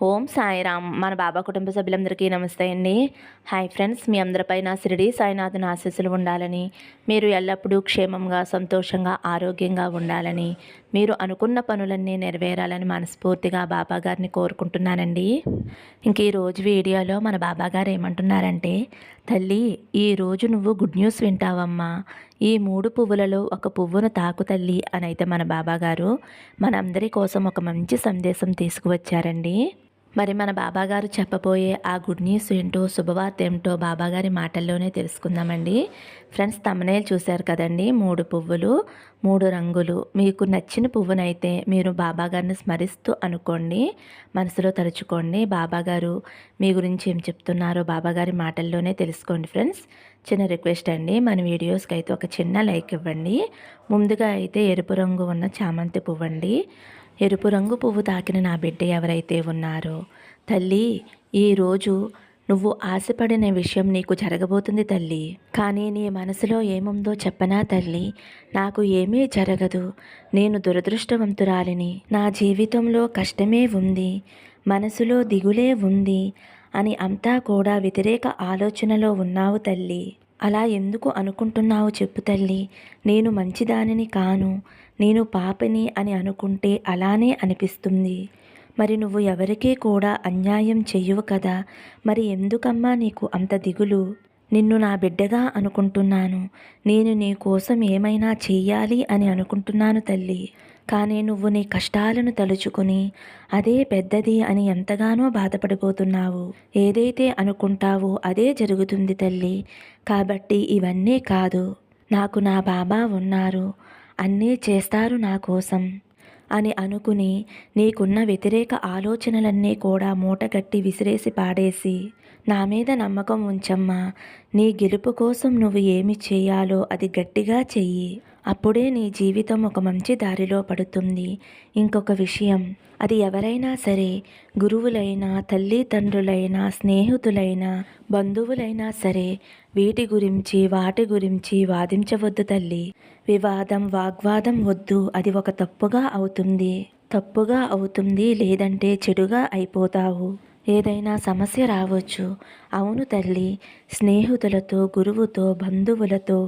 ఓం సాయిరామ్. మన బాబా కుటుంబ సభ్యులందరికీ నమస్తే అండి. హాయ్ ఫ్రెండ్స్ మీ అందరిపై నా షిరిడి సాయినాథుని ఆశీస్సులు ఉండాలని మీరు ఎల్లప్పుడూ క్షేమంగా సంతోషంగా ఆరోగ్యంగా ఉండాలని మీరు అనుకున్న పనులన్నీ నెరవేరాలని మనస్ఫూర్తిగా బాబా గారిని కోరుకుంటున్నానండి. ఇంక ఈ రోజు వీడియోలో మన బాబా గారు ఏమంటున్నారంటే తల్లి ఈ రోజు నువ్వు గుడ్ న్యూస్ వింటావమ్మా. ఈ మూడు పువ్వులలో ఒక పువ్వును తాకు తల్లి అని అయితే మన బాబా గారు మనందరి కోసం ఒక మంచి సందేశం తీసుకువచ్చారండి. మరి మన బాబాగారు చెప్పబోయే ఆ గుడ్ న్యూస్ ఏంటో శుభవార్త ఏమిటో బాబాగారి మాటల్లోనే తెలుసుకుందామండి. ఫ్రెండ్స్ తమనేలు చూశారు కదండి మూడు పువ్వులు మూడు రంగులు. మీకు నచ్చిన పువ్వునైతే మీరు బాబాగారిని స్మరిస్తూ అనుకోండి మనసులో తలుచుకోండి బాబాగారు మీ గురించి ఏం చెప్తున్నారో బాబాగారి మాటల్లోనే తెలుసుకోండి ఫ్రెండ్స్. చిన్న రిక్వెస్ట్ అండి మన వీడియోస్కి అయితే ఒక చిన్న లైక్ ఇవ్వండి. ముందుగా అయితే ఎరుపు రంగు ఉన్న చామంతి పువ్వు అండి ఎరుపు రంగు పువ్వు తాకిన నా బిడ్డ ఎవరైతే ఉన్నారో తల్లి ఈరోజు నువ్వు ఆశపడిన విషయం నీకు జరగబోతుంది తల్లి. కానీ నీ మనసులో ఏముందో చెప్పనా తల్లి. నాకు ఏమీ జరగదు. నేను దురదృష్టవంతురాలిని. నా జీవితంలో కష్టమే ఉంది. మనసులో దిగులే ఉంది అని అంతా కూడా వ్యతిరేక ఆలోచనలో ఉన్నావు తల్లి. అలా ఎందుకు అనుకుంటున్నావు చెప్పు తల్లి. నేను మంచిదానిని కాను. నేను పాపని అని అనుకుంటే అలానే అనిపిస్తుంది. మరి నువ్వు ఎవరికీ కూడా అన్యాయం చెయ్యవు కదా. మరి ఎందుకమ్మా నీకు అంత దిగులు? నిన్ను నా బిడ్డగా అనుకుంటున్నాను. నేను నీ కోసం ఏమైనా చెయ్యాలి అని అనుకుంటున్నాను తల్లి. కానీ నువ్వు నీ కష్టాలను తలుచుకుని అదే పెద్దది అని ఎంతగానో బాధపడిపోతున్నావు. ఏదైతే అనుకుంటావో అదే జరుగుతుంది తల్లి. కాబట్టి ఇవన్నీ కాదు. నాకు నా బాబా ఉన్నారు. అన్నీ చేస్తారు నా కోసం అని అనుకుని నీకున్న వ్యతిరేక ఆలోచనలన్నీ కూడా మూటగట్టి విసిరేసి పాడేసి నా మీద నమ్మకం ఉంచమ్మా. నీ గెలుపు కోసం నువ్వు ఏమి చేయాలో అది గట్టిగా చెయ్యి. అప్పుడే నీ జీవితం ఒక మంచి దారిలో పడుతుంది. ఇంకొక విషయం అది ఎవరైనా సరే గురువులైనా తల్లిదండ్రులైనా స్నేహితులైనా బంధువులైనా సరే వీటి గురించి వాటి గురించి వాదించవద్దు తల్లి. వివాదం వాగ్వాదం వద్దు. అది ఒక తప్పుగా అవుతుంది. తప్పుగా అవుతుంది లేదంటే చెడుగా అయిపోతావు. ఏదైనా సమస్య రావచ్చు. అవును తల్లి స్నేహితులతో గురువుతో బంధువులతో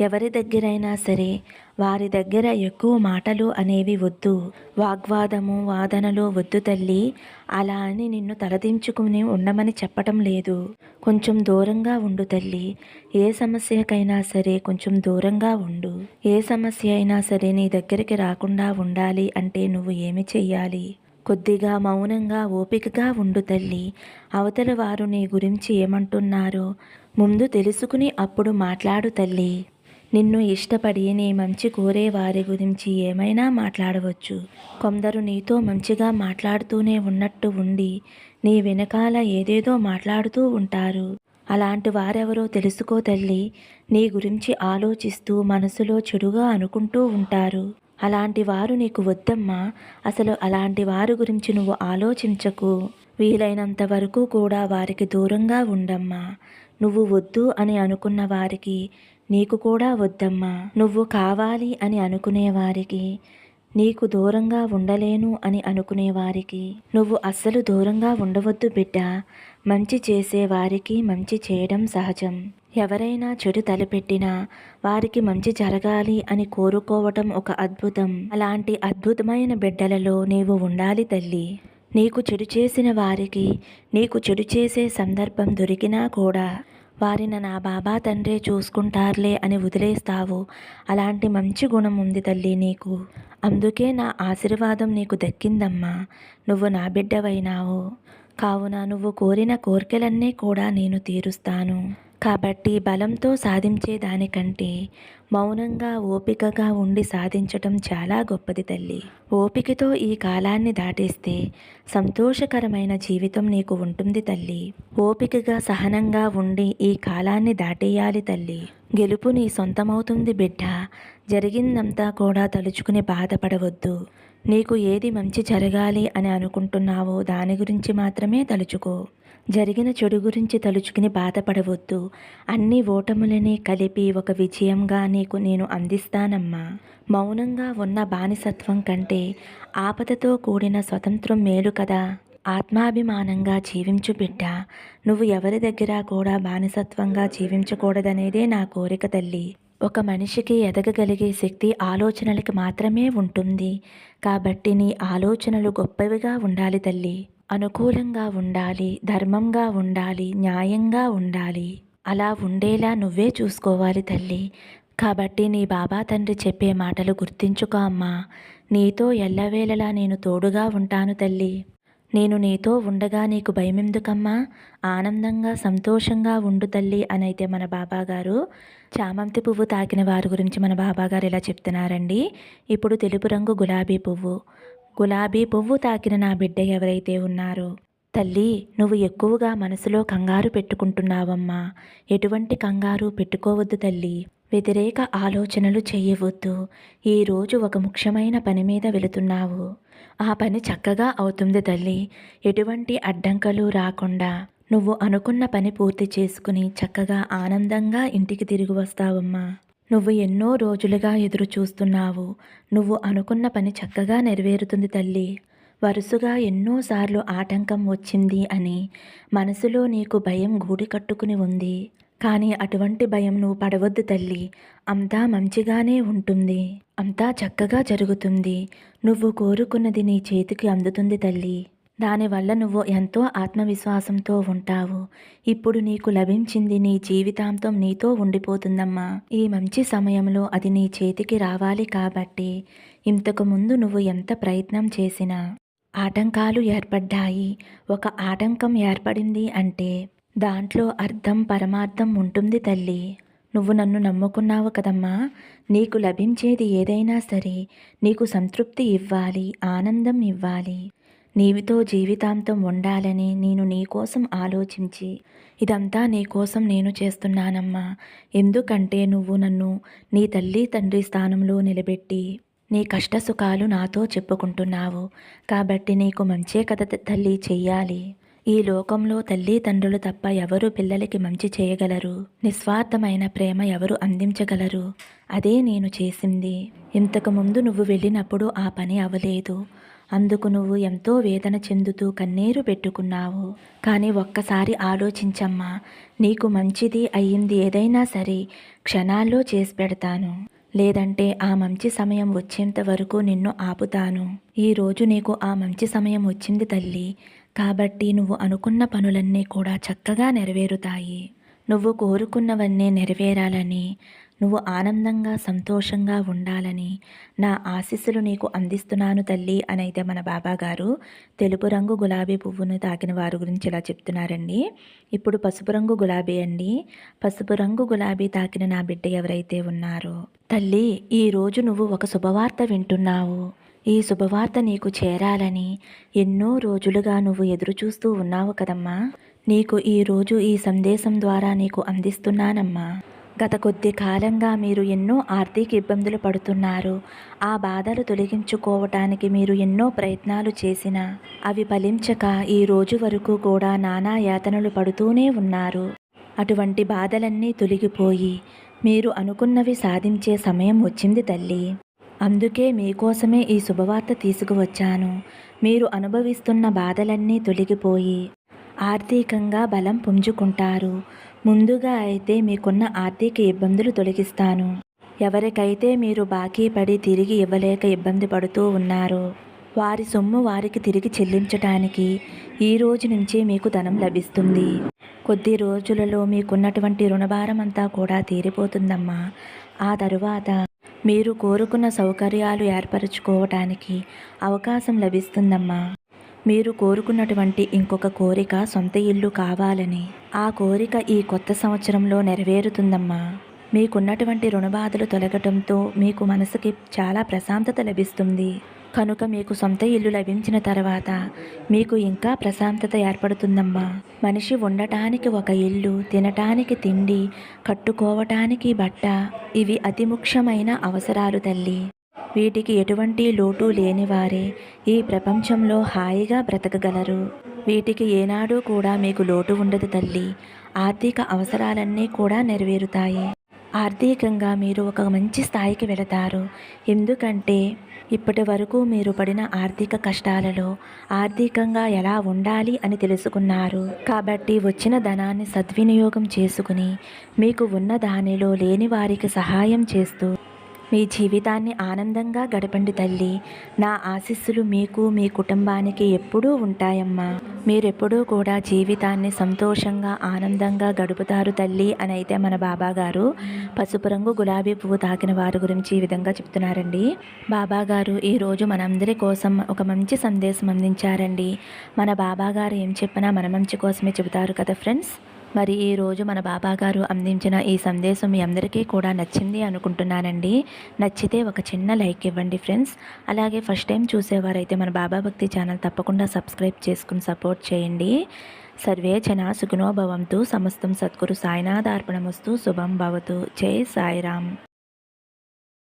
ఎవరి దగ్గరైనా సరే వారి దగ్గర ఎక్కువ మాటలు అనేవి వద్దు. వాగ్వాదము వాదనలు వద్దు తల్లి. అలా అని నిన్ను తలదించుకుని ఉండమని చెప్పటం లేదు. కొంచెం దూరంగా ఉండు తల్లి. ఏ సమస్యకైనా సరే కొంచెం దూరంగా ఉండు. ఏ సమస్య అయినా సరే నీ దగ్గరికి రాకుండా ఉండాలి అంటే నువ్వు ఏమి చెయ్యాలి? కొద్దిగా మౌనంగా ఓపికగా ఉండు తల్లి. అవతల వారు నీ గురించి ఏమంటున్నారో ముందు తెలుసుకుని అప్పుడు మాట్లాడు తల్లి. నిన్ను ఇష్టపడి నీ మంచి కోరే వారి గురించి ఏమైనా మాట్లాడవచ్చు. కొందరు నీతో మంచిగా మాట్లాడుతూనే ఉన్నట్టు ఉండి నీ వెనకాల ఏదేదో మాట్లాడుతూ ఉంటారు. అలాంటి వారెవరో తెలుసుకో తల్లి నీ గురించి ఆలోచిస్తూ మనసులో చెడుగా అనుకుంటూ ఉంటారు. అలాంటి వారు నీకు వద్దమ్మా అసలు అలాంటి వారి గురించి నువ్వు ఆలోచించకు. వీలైనంత వరకు కూడా వారికి దూరంగా ఉండమ్మా. నువ్వు వద్దు అని అనుకున్న వారికి నీకు కూడా వద్దమ్మా. నువ్వు కావాలి అని అనుకునేవారికి నీకు దూరంగా ఉండలేను అని అనుకునేవారికి నువ్వు అస్సలు దూరంగా ఉండవద్దు బిడ్డ. మంచి చేసేవారికి మంచి చేయడం సహజం. ఎవరైనా చెడు తలపెట్టినా వారికి మంచి జరగాలి అని కోరుకోవటం ఒక అద్భుతం. అలాంటి అద్భుతమైన బిడ్డలలో నీవు ఉండాలి తల్లి. నీకు చెడు చేసిన వారికి నీకు చెడు చేసే సందర్భం దొరికినా కూడా వారిని నా బాబా తండ్రే చూసుకుంటారులే అని వదిలేస్తావు. అలాంటి మంచి గుణం ఉంది తల్లి నీకు. అందుకే నా ఆశీర్వాదం నీకు దక్కిందమ్మా. నువ్వు నా బిడ్డవైనావు. కావున నువ్వు కోరిన కోరికలన్నీ కూడా నేను తీరుస్తాను. కాబట్టి బలంతో సాధించే దానికంటే మౌనంగా ఓపికగా ఉండి సాధించటం చాలా గొప్పది తల్లి. ఓపికతో ఈ కాలాన్ని దాటేస్తే సంతోషకరమైన జీవితం నీకు ఉంటుంది తల్లి. ఓపికగా సహనంగా ఉండి ఈ కాలాన్ని దాటేయాలి తల్లి. గెలుపు నీ సొంతమవుతుంది బిడ్డ. జరిగిందంతా కూడా తలుచుకుని బాధపడవద్దు. నీకు ఏది మంచి జరగాలి అని అనుకుంటున్నావో దాని గురించి మాత్రమే తలుచుకో. జరిగిన చెడు గురించి తలుచుకుని బాధపడవద్దు. అన్ని ఓటములని కలిపి ఒక విజయంగా నీకు నేను అందిస్తానమ్మా. మౌనంగా ఉన్న బానిసత్వం కంటే ఆపదతో కూడిన స్వతంత్రం మేలు కదా. ఆత్మాభిమానంగా జీవించు బిడ్డ. నువ్వు ఎవరి దగ్గర కూడా బానిసత్వంగా జీవించకూడదనేదే నా కోరిక తల్లి. ఒక మనిషికి ఎదగగలిగే శక్తి ఆలోచనలకి మాత్రమే ఉంటుంది. కాబట్టి నీ ఆలోచనలు గొప్పవిగా ఉండాలి తల్లి. అనుకూలంగా ఉండాలి ధర్మంగా ఉండాలి న్యాయంగా ఉండాలి. అలా ఉండేలా నువ్వే చూసుకోవాలి తల్లి. కాబట్టి నీ బాబా తండ్రి చెప్పే మాటలు గుర్తించుకో అమ్మా. నీతో ఎల్లవేళలా నేను తోడుగా ఉంటాను తల్లి. నేను నీతో ఉండగా నీకు భయమెందుకమ్మా? ఆనందంగా సంతోషంగా ఉండు తల్లి అని అయితే మన బాబా గారు చామంతి పువ్వు తాకిన వారి గురించి మన బాబా గారు ఇలా చెప్తున్నారండి. ఇప్పుడు తెలుపు రంగు గులాబీ పువ్వు. గులాబీ పువ్వు తాకిన నా బిడ్డ ఎవరైతే ఉన్నారో తల్లి నువ్వు ఎక్కువగా మనసులో కంగారు పెట్టుకుంటున్నావమ్మా. ఎటువంటి కంగారు పెట్టుకోవద్దు తల్లి. వ్యతిరేక ఆలోచనలు చేయవద్దు. ఈరోజు ఒక ముఖ్యమైన పని మీద వెళుతున్నావు. ఆ పని చక్కగా అవుతుంది తల్లి. ఎటువంటి అడ్డంకలు రాకుండా నువ్వు అనుకున్న పని పూర్తి చేసుకుని చక్కగా ఆనందంగా ఇంటికి తిరిగి వస్తావమ్మా. నువ్వు ఎన్నో రోజులుగా ఎదురు చూస్తున్నావు. నువ్వు అనుకున్న పని చక్కగా నెరవేరుతుంది తల్లి. వరుసగా ఎన్నోసార్లు ఆటంకం వచ్చింది అని మనసులో నీకు భయం గూడి కట్టుకుని ఉంది. కానీ అటువంటి భయం నువ్వు పడవద్దు తల్లి. అంతా మంచిగానే ఉంటుంది. అంతా చక్కగా జరుగుతుంది. నువ్వు కోరుకున్నది నీ చేతికి అందుతుంది తల్లి. దానివల్ల నువ్వు ఎంతో ఆత్మవిశ్వాసంతో ఉంటావు. ఇప్పుడు నీకు లభించింది నీ జీవితాంతం నీతో ఉండిపోతుందమ్మా. ఈ మంచి సమయంలో అది నీ చేతికి రావాలి కాబట్టి ఇంతకు ముందు నువ్వు ఎంత ప్రయత్నం చేసినా ఆటంకాలు ఏర్పడ్డాయి. ఒక ఆటంకం ఏర్పడింది అంటే దాంట్లో అర్థం పరమార్థం ఉంటుంది తల్లి. నువ్వు నన్ను నమ్ముకున్నావు కదమ్మా. నీకు లభించేది ఏదైనా సరే నీకు సంతృప్తి ఇవ్వాలి ఆనందం ఇవ్వాలి. నీవితో జీవితాంతం ఉండాలని నేను నీకోసం ఆలోచించి ఇదంతా నీకోసం నేను చేస్తున్నానమ్మా. ఎందుకంటే నువ్వు నన్ను నీ తల్లి తండ్రి స్థానంలో నిలబెట్టి నీ కష్ట సుఖాలు నాతో చెప్పుకుంటున్నావు. కాబట్టి నీకు మంచే కథ తల్లి చెయ్యాలి. ఈ లోకంలో తల్లి తండ్రులు తప్ప ఎవరు పిల్లలకి మంచి చేయగలరు? నిస్వార్థమైన ప్రేమ ఎవరు అందించగలరు? అదే నేను చేసింది. ఇంతకు ముందు నువ్వు వెళ్ళినప్పుడు ఆ పని అవలేదు. అందుకు నువ్వు ఎంతో వేదన చెందుతూ కన్నీరు పెట్టుకున్నావు. కానీ ఒక్కసారి ఆలోచించమ్మా నీకు మంచిది అయ్యింది ఏదైనా సరే క్షణాల్లో చేసి పెడతాను. లేదంటే ఆ మంచి సమయం వచ్చేంత వరకు నిన్ను ఆపుతాను. ఈరోజు నీకు ఆ మంచి సమయం వచ్చింది తల్లి. కాబట్టి నువ్వు అనుకున్న పనులన్నీ కూడా చక్కగా నెరవేరుతాయి. నువ్వు కోరుకున్నవన్నీ నెరవేరాలని నువ్వు ఆనందంగా సంతోషంగా ఉండాలని నా ఆశీస్సులు నీకు అందిస్తున్నాను తల్లి అని అయితే మన బాబాగారు. తెలుపు రంగు గులాబీ పువ్వును తాకిన వారి గురించి ఇలా చెప్తున్నారండి. ఇప్పుడు పసుపు రంగు గులాబీ అండి. పసుపు రంగు గులాబీ తాకిన నా బిడ్డ ఎవరైతే ఉన్నారో. తల్లి ఈరోజు నువ్వు ఒక శుభవార్త వింటున్నావు. ఈ శుభవార్త నీకు చేరాలని ఎన్నో రోజులుగా నువ్వు ఎదురు చూస్తూ ఉన్నావు కదమ్మా. నీకు ఈరోజు ఈ సందేశం ద్వారా నీకు అందిస్తున్నానమ్మా. గత కొద్ది కాలంగా మీరు ఎన్నో ఆర్థిక ఇబ్బందులు పడుతున్నారు. ఆ బాధలు తొలగించుకోవటానికి మీరు ఎన్నో ప్రయత్నాలు చేసినా అవి ఫలించక ఈ రోజు వరకు కూడా నానా యాతనలు పడుతూనే ఉన్నారు. అటువంటి బాధలన్నీ తొలగిపోయి మీరు అనుకున్నవి సాధించే సమయం వచ్చింది తల్లి. అందుకే మీకోసమే ఈ శుభవార్త తీసుకువచ్చాను. మీరు అనుభవిస్తున్న బాధలన్నీ తొలగిపోయి ఆర్థికంగా బలం పుంజుకుంటారు. ముందుగా అయితే మీకున్న ఆర్థిక ఇబ్బందులు తొలగిస్తాను. ఎవరికైతే మీరు బాకీ పడి తిరిగి ఇవ్వలేక ఇబ్బంది పడుతూ ఉన్నారో వారి సొమ్ము వారికి తిరిగి చెల్లించటానికి ఈ రోజు నుంచే మీకు ధనం లభిస్తుంది. కొద్ది రోజులలో మీకున్నటువంటి రుణభారం అంతా కూడా తీరిపోతుందమ్మా. ఆ తరువాత మీరు కోరుకున్న సౌకర్యాలు ఏర్పరచుకోవటానికి అవకాశం లభిస్తుందమ్మా. మీరు కోరుకున్నటువంటి ఇంకొక కోరిక సొంత ఇల్లు కావాలని. ఆ కోరిక ఈ కొత్త సంవత్సరంలో నెరవేరుతుందమ్మా. మీకున్నటువంటి రుణబాధలు తొలగటంతో మీకు మనసుకి చాలా ప్రశాంతత లభిస్తుంది. కనుక మీకు సొంత ఇల్లు లభించిన తర్వాత మీకు ఇంకా ప్రశాంతత ఏర్పడుతుందమ్మా. మనిషి ఉండటానికి ఒక ఇల్లు తినటానికి తిండి కట్టుకోవటానికి బట్ట ఇవి అతి ముఖ్యమైన అవసరాలు తల్లి. వీటికి ఎటువంటి లోటు లేనివారే ఈ ప్రపంచంలో హాయిగా బ్రతకగలరు. వీటికి ఏనాడు కూడా మీకు లోటు ఉండదు తల్లి. ఆర్థిక అవసరాలన్నీ కూడా నెరవేరుతాయి. ఆర్థికంగా మీరు ఒక మంచి స్థాయికి వెళతారు. ఎందుకంటే ఇప్పటి వరకు మీరు పడిన ఆర్థిక కష్టాలలో ఆర్థికంగా ఎలా ఉండాలి అని తెలుసుకున్నారు. కాబట్టి వచ్చిన ధనాన్ని సద్వినియోగం చేసుకుని మీకు ఉన్న దానిలో లేని వారికి సహాయం చేస్తూ మీ జీవితాన్ని ఆనందంగా గడపండి తల్లి. నా ఆశీస్సులు మీకు మీ కుటుంబానికి ఎప్పుడూ ఉంటాయమ్మా. మీరెప్పుడూ కూడా జీవితాన్ని సంతోషంగా ఆనందంగా గడుపుతారు తల్లి అని అయితే మన బాబా గారు పసుపు రంగు గులాబీ పువ్వు తాకిన వారి గురించి ఈ విధంగా చెప్తున్నారండి. బాబా గారు ఈరోజు మనందరి కోసం ఒక మంచి సందేశం అందించారండి. మన బాబా గారు ఏం చెప్పినా మన మంచి కోసమే చెబుతారు కదా ఫ్రెండ్స్? మరి ఈరోజు మన బాబా గారు అందించిన ఈ సందేశం మీ అందరికీ కూడా నచ్చింది అనుకుంటున్నానండి. నచ్చితే ఒక చిన్న లైక్ ఇవ్వండి ఫ్రెండ్స్. అలాగే ఫస్ట్ టైం చూసేవారైతే మన బాబా భక్తి ఛానల్ తప్పకుండా సబ్స్క్రైబ్ చేసుకుని సపోర్ట్ చేయండి. సర్వే జన సుఖణోభవంతు సమస్తం సద్గురు సాయినాథార్పణమస్తు శుభం భవతు. జై సాయిరామ్.